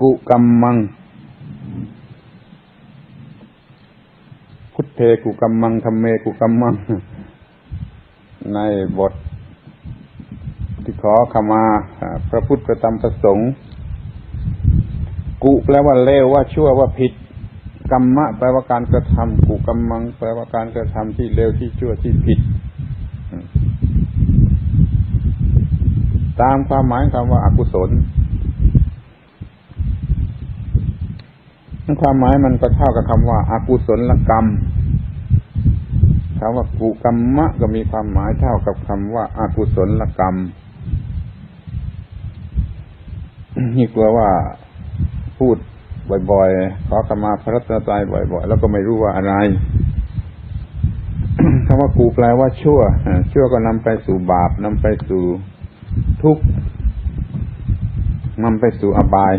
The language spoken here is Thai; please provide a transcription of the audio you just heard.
กุกัมมัง พุทเทกุกัมมังธรรมเมกุกัมมัง ในบท ที่ขอขมา พระพุทธพระธรรมพระสงฆ์กุแปลว่าเลวว่าชั่วว่าผิดกรรมะแปลว่าการกระทำกุกัมมัง แปลว่าการกระทำที่เลวที่ชั่วที่ผิด ตามความหมายคำว่าอากุศล ความหมายมันก็เท่ากับคำว่าอากุศลกรรมคำว่ากุกรรมะก็มีความหมายเท่ากับคำว่าอากุศลกรรม นี่กลัวว่าพูดบ่อยๆ ขอขมาพระรัตนตรัยบ่อยๆ แล้วก็ไม่รู้ว่าอะไรคำว่ากูแปลว่าชั่วอ่าชั่วก็นำไปสู่บาปนำไปสู่ทุกข์นำไปสู่อบาย